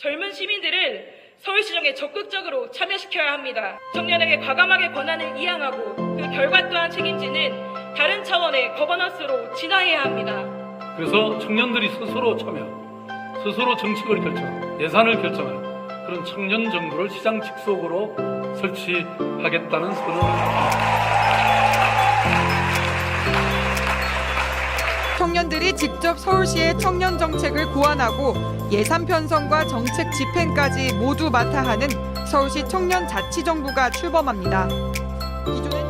젊은 시민들을 서울시정에 적극적으로 참여시켜야 합니다. 청년에게 과감하게 권한을 이양하고 그 결과 또한 책임지는 다른 차원의 거버넌스로 진화해야 합니다. 그래서 청년들이 스스로 참여, 스스로 정책을 결정, 예산을 결정하는 그런 청년 정부를 시장 직속으로 설치하겠다는 선언을 합니다. 청년들이 직접 서울시의 청년 정책을 고안하고 예산 편성과 정책 집행까지 모두 맡아 하는 서울시 청년 자치정부가 출범합니다. 기존의